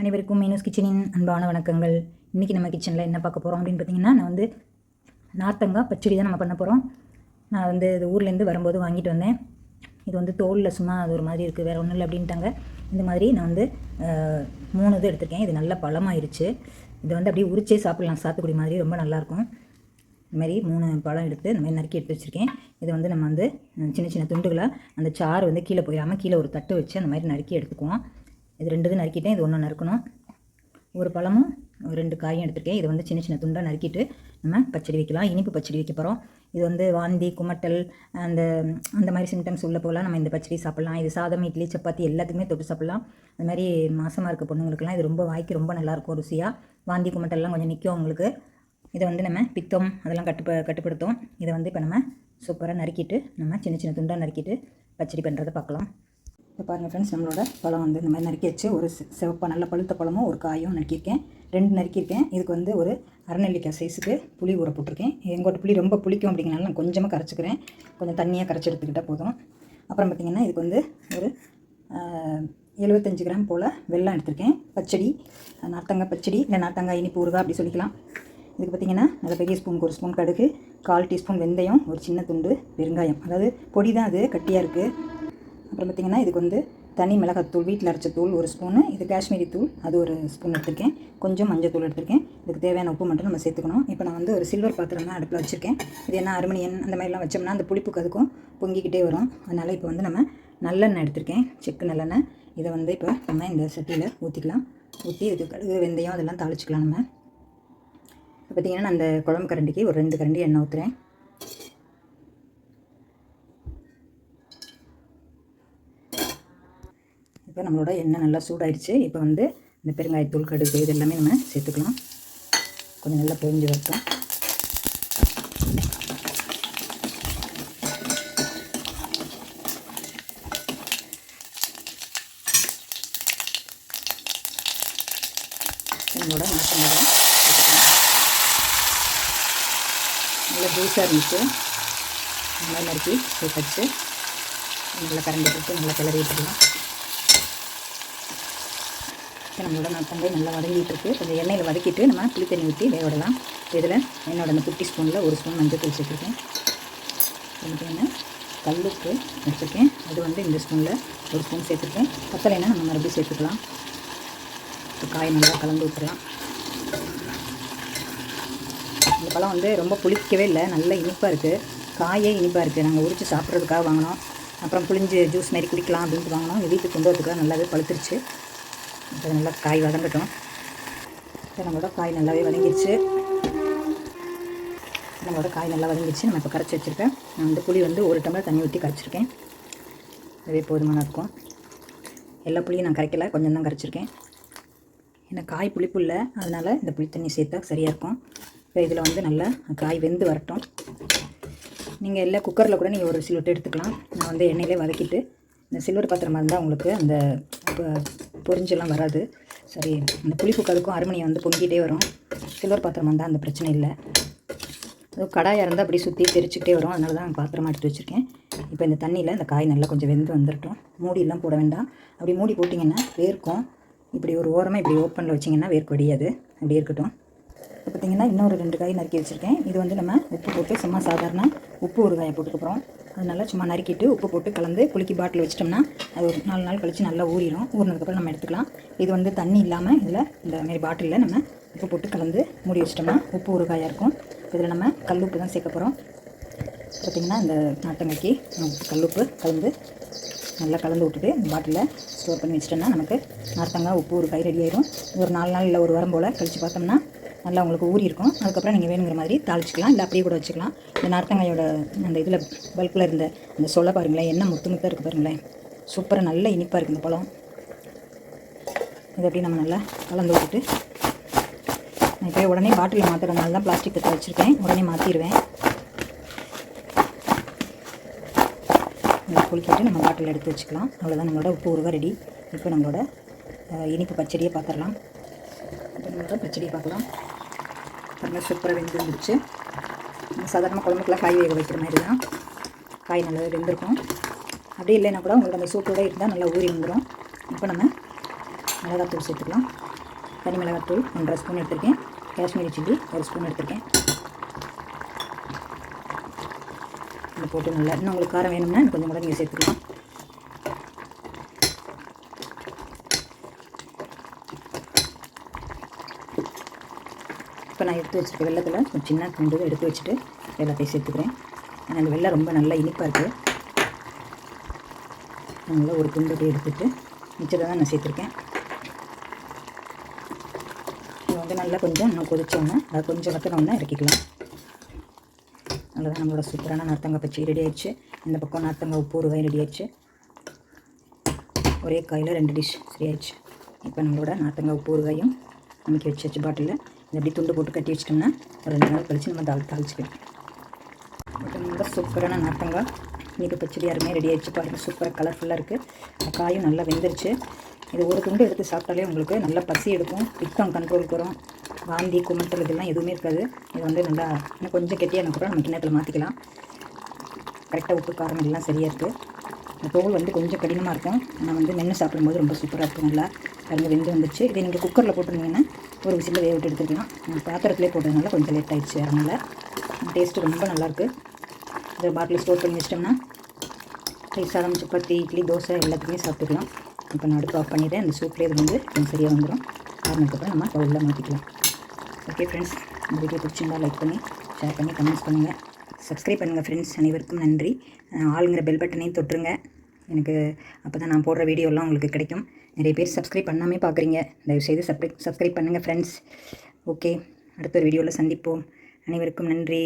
அனைவருக்கும் மீனூஸ் கிச்சனின் அன்பான வணக்கங்கள். இன்றைக்கி நம்ம கிச்சனில் என்ன பார்க்க போகிறோம் அப்படின்னு பார்த்தீங்கன்னா நான் வந்து நார்த்தங்காய் பச்சடி தான் நம்ம பண்ண போகிறோம் நான் வந்து இது ஊர்லேருந்து வரும்போது வாங்கிட்டு வந்தேன். இது வந்து தோலில் சும்மா அது ஒரு மாதிரி இருக்குது வேறு ஒன்றும் இல்லை அப்படின்ட்டாங்க. இந்த மாதிரி நான் வந்து மூணு இது எடுத்திருக்கேன். இது நல்ல பழமாயிருச்சு. இது வந்து அப்படியே உரிச்சே சாப்பிட்லாம். சாத்துக்குடி மாதிரி ரொம்ப நல்லாயிருக்கும். இந்த மாதிரி மூணு பழம் எடுத்து இந்த மாதிரி நறுக்கி எடுத்து வச்சுருக்கேன். இது வந்து நம்ம வந்து சின்ன சின்ன துண்டுகளாக அந்த சாறு வந்து கீழே போயிடாமல் கீழே ஒரு தட்டு வச்சு அந்த மாதிரி நறுக்கி எடுத்துக்குவோம். இது ரெண்டு இது நறுக்கிட்டேன் இது ஒன்று நறுக்கணும். ஒரு பழமும் ஒரு ரெண்டு காயும் எடுத்துருக்கேன். இது வந்து சின்ன சின்ன துண்டாக நறுக்கிட்டு நம்ம பச்சடி வைக்கலாம். இனிப்பு பச்சடி வைக்க போகிறோம் இது வந்து வாந்தி குமட்டல் அந்த அந்த மாதிரி சிம்டம்ஸ் உள்ள போகலாம். நம்ம இந்த பச்சடி சாப்பிட்லாம். இது சாதம் இட்லி சப்பாத்தி எல்லாத்துக்குமே தொட்டு சாப்பிட்லாம். அது மாதிரி மாசமாக இருக்க பொண்ணுங்களுக்குலாம் இது ரொம்ப வாய்க்கு ரொம்ப நல்லாயிருக்கும் ருசியாக வாந்தி குமட்டல்லாம் கொஞ்சம் நிற்கும் அவங்களுக்கு. இதை வந்து நம்ம பித்தம் அதெல்லாம் கட்டுப்ப கட்டுப்படுத்தும். இதை வந்து இப்போ நம்ம சூப்பராக நறுக்கிட்டு நம்ம சின்ன சின்ன துண்டாக நறுக்கிட்டு பச்சடி பண்ணுறதை பார்க்கலாம். இப்போ பாருங்கள் ஃப்ரெண்ட்ஸ் நம்மளோட பழம் வந்து இந்த மாதிரி நறுக்கி வச்சு ஒரு சிவப்பாக நல்ல பழுத்த பழமும் ஒரு காயும் நறுக்கியிருக்கேன். ரெண்டு நறுக்கியிருக்கேன். இதுக்கு வந்து ஒரு அரைநெல்லிக்காய் சைஸுக்கு புளி ஊற போட்டிருக்கேன். எங்கோட்ட புளி ரொம்ப புளிக்கும் அப்படிங்கிறனால நான் கொஞ்சமாக கரைச்சிக்கிறேன். கொஞ்சம் தண்ணியாக கரைச்சி எடுத்துக்கிட்டால் போதும். அப்புறம் பார்த்திங்கன்னா இதுக்கு வந்து ஒரு எழுபத்தஞ்சு கிராம் போல் வெல்லம் எடுத்திருக்கேன். பச்சடி நார்த்தங்காய் பச்சடி இல்லை நார்த்தங்காய் இனிப்பு ஊறுகாய் அப்படி சொல்லிக்கலாம். இதுக்கு பார்த்தீங்கன்னா நல்ல பெரிய ஸ்பூனுக்கு ஒரு ஸ்பூன் கடுகு கால் டீஸ்பூன் வெந்தயம் ஒரு சின்ன துண்டு பெருங்காயம். அதாவது பொடி தான் அது கட்டியாக இருக்குது அப்புறம் பார்த்திங்கன்னா இதுக்கு வந்து தனி மிளகாத்தூள் வீட்டில் அரைச்ச தூள் ஒரு ஸ்பூனு இது காஷ்மீரி தூள் அது ஒரு ஸ்பூன் எடுத்திருக்கேன். கொஞ்சம் மஞ்சள் தூள் எடுத்திருக்கேன். இதுக்கு தேவையான உப்பு மட்டும் நம்ம சேர்த்துக்கணும். இப்போ நான் வந்து ஒரு சில்வர் பாத்திரம் தான் அடுப்பில் வச்சுருக்கேன். இது என்ன அருமணியன் அந்த மாதிரிலாம் வச்சோம்னா அந்த புளிப்புக்கு அதுக்கும் பொங்கிக்கிட்டே வரும். அதனால் இப்போ வந்து நம்ம நல்லெண்ணெய் எடுத்திருக்கேன். செக்கு நல்லெண்ணெய். இதை வந்து இப்போ நம்ம இந்த சட்டியில் ஊற்றிக்கலாம் ஊற்றி இதுக்கு கடுகு வெந்தயம் அதெல்லாம் தாளிச்சிக்கலாம் நம்ம. இப்போ பார்த்திங்கன்னா நான் அந்த குழம்பு கரண்டிக்கு ஒரு ரெண்டு கரண்டி எண்ணெய் ஊற்றுறேன் இப்போ நம்மளோட எண்ணெய் நல்லா சூடாயிடுச்சு. இப்போ வந்து இந்த பெருங்காயத்தூள் கடுகு இது எல்லாமே நம்ம சேர்த்துக்கலாம். கொஞ்சம் நல்லா பொழிஞ்சு வரட்டும். நம்மளோட நாட்டு நல்லா ஜூஸாக இருந்துச்சு. நல்லா நறுக்கி சேர்த்தாச்சு நல்லா கரண்டி போட்டு நல்லா கிளறி விட்டுக்கலாம் இப்போ நம்மளோட நாட்டங்காய் நல்லா வதங்கிட்டுருக்கு கொஞ்சம் எண்ணெயில் வதக்கிட்டு நம்ம புளி தண்ணி ஊற்றி வேக விடலாம். இதில் என்னோட அந்த குட்டி ஸ்பூனில் ஒரு ஸ்பூன் மஞ்சள் தூள் சேர்த்துருக்கேன். பார்த்தீங்கன்னா கல்லுப்பு வச்சுருக்கேன் அது வந்து இந்த ஸ்பூனில் ஒரு ஸ்பூன் சேர்த்துருக்கேன். பத்தலைன்னா நம்ம மறுபடியும் சேர்த்துக்கலாம். இப்போ காய் நல்லா கலந்து விட்டுறலாம் இந்த பழம் வந்து ரொம்ப புளிக்கவே இல்லை. நல்ல இனிப்பாக இருக்குது காயே இனிப்பாக இருக்குது நாங்கள் உரித்து சாப்பிட்றதுக்காக வாங்கினோம். அப்புறம் புளிஞ்சு ஜூஸ் மாதிரி குடிக்கலாம் அப்படின்ட்டு வாங்கினோம். வீட்டுக்கு கொண்டு வரதுக்காக நல்லாவே பழுத்துருச்சு. இப்போ நல்லா காய் வதங்கட்டும். இப்போ நம்மளோட காய் நல்லாவே வதங்கிடுச்சு நம்மளோட காய் நல்லா வதங்கிடுச்சு நம்ம இப்போ கரைச்சி வச்சுருக்கேன் நான் வந்து புளி வந்து ஒரு டம்ளர் தண்ணி ஊற்றி கரைச்சிருக்கேன். அதுவே போதுமான இருக்கும். எல்லா புளியும் நான் கரைக்கல. கொஞ்சம் தான் கரைச்சிருக்கேன். ஏன்னா காய் புளிப்பு இல்லை. அதனால் இந்த புளி தண்ணி சேர்த்தா சரியாக இருக்கும். இப்போ இதில் வந்து நல்லா காய் வெந்து வரட்டும். நீங்கள் எல்லா குக்கரில் கூட நீங்கள் ஒரு சில்வட்டு எடுத்துக்கலாம். நான் வந்து எண்ணெயிலே வதக்கிட்டு இந்த சில்வர் பாத்திரமாக இருந்தால் உங்களுக்கு அந்த பொறிஞ்செல்லாம் பொரிஞ்செல்லாம் வராது. சரி அந்த புளிப்புக்கு அதுக்கும் அருமணியை வந்து பொங்கிட்டே வரும். சில்வர் பாத்திரமாக இருந்தால் அந்த பிரச்சனை இல்லை. அதுவும் கடாயாக இருந்தால் அப்படி சுற்றி தெரிச்சுக்கிட்டே வரும். அதனால தான் பாத்திரமாக எடுத்து வச்சுருக்கேன். இப்போ இந்த தண்ணியில் இந்த காய் நல்லா கொஞ்சம் வெந்து வந்துருட்டும். மூடியெல்லாம் போட வேண்டாம். அப்படி மூடி போட்டிங்கன்னா வேர்க்கும். இப்படி ஒரு ஓரமாக இப்படி ஓப்பனில் வச்சிங்கன்னா வேர்க்கு வடியாது. அப்படி இருக்கட்டும். இப்போ பார்த்தீங்கன்னா இன்னொரு ரெண்டு காய் நறுக்கி வச்சுருக்கேன். இது வந்து நம்ம உப்பு போட்டு சும்மா சாதாரண உப்பு ஒரு காயை போட்டுக்கப்புறம் அது நல்லா சும்மா நறுக்கிட்டு உப்பு போட்டு கலந்து குலுக்கி பாட்டில் வச்சிட்டோம்னா அது ஒரு நாலு நாள் கழித்து நல்லா ஊறிடும் ஊறினதுக்கப்புறம் நம்ம எடுத்துக்கலாம். இது வந்து தண்ணி இல்லாமல் இதில் இந்த மாரி பாட்டிலில் நம்ம உப்பு போட்டு கலந்து மூடி வச்சிட்டோம்னா உப்பு ஊறுகாயாக இருக்கும். இதில் நம்ம கல் உப்பு தான் சேர்க்க போகிறோம் பார்த்திங்கன்னா இந்த நாட்டங்காய்க்கு உப்பு கல்லுப்பு கலந்து நல்லா கலந்து விட்டுட்டு இந்த பாட்டிலில் ஸ்டோர் பண்ணி வச்சிட்டோம்னா நமக்கு நார்த்தங்காய் உப்பு ஒரு கை ரெடி ஆயிடும் இது ஒரு நாலு நாள் இல்லை ஒரு வாரம் போல் கழித்து பார்த்தோம்னா நல்லா உங்களுக்கு ஊறி இருக்கும். அதுக்கப்புறம் நீங்கள் வேணுங்கிற மாதிரி தாளிச்சிக்கலாம். இல்லை அப்படியே கூட வச்சுக்கலாம். இந்த நார்த்தங்காயோட அந்த இதில் பல்கில் இருந்த அந்த சொல்ல பாருங்களேன். என்ன முத்து முத்தாக இருக்குது பாருங்களேன். சூப்பராக நல்ல இனிப்பாக இருக்குது இந்த பழம். இதை அப்படியே நம்ம நல்லா கலந்து விட்டுட்டு நான் இப்போ உடனே பாட்டிலில் மாற்றுறதுனால தான் பிளாஸ்டிக் கத்தை வச்சுருக்கேன். உடனே மாற்றிடுவேன் நல்லா குளிக்கிட்டு நம்ம பாட்டில் எடுத்து வச்சுக்கலாம். அவ்வளோதான் நம்மளோட உப்பு ஊறுகாய் ரெடி இப்போ நம்மளோட இனிப்பு பச்சடியை பார்த்துடலாம் இப்போ நம்மளோட பச்சடியை பார்க்கலாம் பாருங்கள் சூப்பராக வெந்து வந்துடுச்சு சாதாரண குழம்புக்குலாம் காய் வேக வைக்கிற மாதிரி தான் காய் நல்லாவே வெந்திருக்கும். அப்படியே இல்லைன்னா கூட உங்களுக்கு அந்த சூட்டோட இருந்தால் நல்லா ஊறி வந்துடும் இப்போ நம்ம மிளகாத்தூள் சேர்த்துக்கலாம். தனி மிளகாத்தூள் ஒன்றரை ஸ்பூன் எடுத்திருக்கேன். காஷ்மீரி சில்லி ஒரு ஸ்பூன் எடுத்திருக்கேன். இதை போட்டு நல்லா இன்னும் உங்களுக்கு காரம் வேணும்னா கொஞ்சம் கூட நீங்கள் சேர்த்துக்கலாம். இப்போ நான் எடுத்து வச்சுருக்க வெள்ளத்தில் கொஞ்சம் சின்ன துண்டு எடுத்து வச்சுட்டு எல்லாத்தையும் சேர்த்துக்கிறேன். ஏன்னா அந்த வெள்ளம் ரொம்ப நல்லா இனிப்பாக இருக்குது நல்லா ஒரு துண்டு அப்படியே எடுத்துட்டு மிச்சத்தை தான் நான் சேர்த்துருக்கேன். இது வந்து நல்லா கொஞ்சம் இன்னும் கொதிச்சோன்னா அதை கொஞ்சம் வத்தினோன்னா இறக்கிக்கலாம். அவ்வளோதான் நம்மளோட சூப்பரான நார்த்தங்காய் பச்சடி ரெடி ஆயிடுச்சு. இந்த பக்கம் நார்த்தங்காய் உப்பு ஊறுகாய் ரெடி ஆயிடுச்சு. ஒரே காயில் ரெண்டு டிஷ் சரியாயிடுச்சு. இப்போ நம்மளோட நார்த்தங்காய் உப்பு ஊறுகாயும் நமக்கு வச்சாச்சு பாட்டிலில் இப்படி துண்டு போட்டு கட்டி வச்சிட்டோம்னா ஒரு ரெண்டு நாள் கழிச்சு நம்ம தாள் தாளிச்சிக்கலாம். ரொம்ப சூப்பரான நார்த்தங்காய் இனிப்பு பச்சடி அருமையாக ரெடி ஆகிடுச்சு பாருங்கள் சூப்பராக கலர்ஃபுல்லாக இருக்குது காயும் நல்லா வெந்துருச்சு. இது ஒரு துண்டு எடுத்து சாப்பிட்டாலே உங்களுக்கு நல்லா பசி எடுக்கும். பித்தம் கண்ட்ரோலுக்கு வரும் வாந்தி குமட்டல் இதெல்லாம் எதுவுமே இருக்காது. இது வந்து நல்லா இன்னும் கொஞ்சம் கெட்டியாக கூட நம்ம கிண்ணத்தில் மாற்றிக்கலாம் கரெக்டாக உப்பு காரம் எல்லாம் சரியாக இருக்குது இந்த தோல் வந்து கொஞ்சம் கடினமாக இருக்கும். ஆனால் வந்து மென்று சாப்பிடும்போது ரொம்ப சூப்பராக இருக்கும். நல்லா பாருங்க வெந்து வந்துச்சு. இதை நீங்கள் குக்கரில் போட்டிருந்தீங்கன்னா ஒரு விசிலில் வேக விட்டு எடுத்துக்கலாம். பாத்திரத்துலேயே போட்டதுனால கொஞ்சம் லேட் ஆகிடுச்சு அதனால் டேஸ்ட்டு ரொம்ப நல்லாயிருக்கு இதை பாட்டில் ஸ்டோர் பண்ணி வச்சிட்டோம்னா ரைஸ் சாதம் சப்பாத்தி இட்லி தோசை எல்லாத்துக்குமே சாப்பிட்டுக்கலாம். இப்போ நான் அடுப்பு ஆஃப் பண்ணிவிட்டேன் அந்த சூப்லேயே இது வந்து கொஞ்சம் சரியாக வந்துடும் ஆறுனதுக்கப்புறம் நம்ம பவுலில் மாற்றிக்கலாம் ஓகே ஃப்ரெண்ட்ஸ் இந்த வீடியோ பிடிச்சிருந்தா லைக் பண்ணி ஷேர் பண்ணி கமெண்ட்ஸ் பண்ணுங்கள் சப்ஸ்கிரைப் பண்ணுங்கள் ஃப்ரெண்ட்ஸ் அனைவருக்கும் நன்றி. ஆளுங்கிற பெல் பட்டனையும் தொட்டுருங்க. எனக்கு அப்போ தான் நான் போடுற வீடியோலாம் உங்களுக்கு கிடைக்கும். நிறைய பேர் சப்ஸ்கிரைப் பண்ணாமே பார்க்குறீங்க தயவுசெய்து சப்ரை சப்ஸ்கிரைப் பண்ணுங்கள் ஃப்ரெண்ட்ஸ் ஓகே அடுத்த ஒரு வீடியோவில் சந்திப்போம். அனைவருக்கும் நன்றி.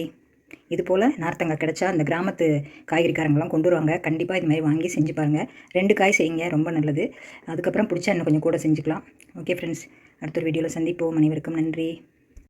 இது போல் நார்த்தங்காய் கிடச்சா அந்த கிராமத்து காய்கறிக்காரங்களாம் கொண்டு வருவாங்க. கண்டிப்பாக இது மாதிரி வாங்கி செஞ்சு பாருங்கள் ரெண்டு காய் செய்யுங்க ரொம்ப நல்லது. அதுக்கப்புறம் பிடிச்சா இன்னும் கொஞ்சம் கூட செஞ்சுக்கலாம். ஓகே ஃப்ரெண்ட்ஸ் அடுத்த ஒரு வீடியோவில் சந்திப்போம். அனைவருக்கும் நன்றி.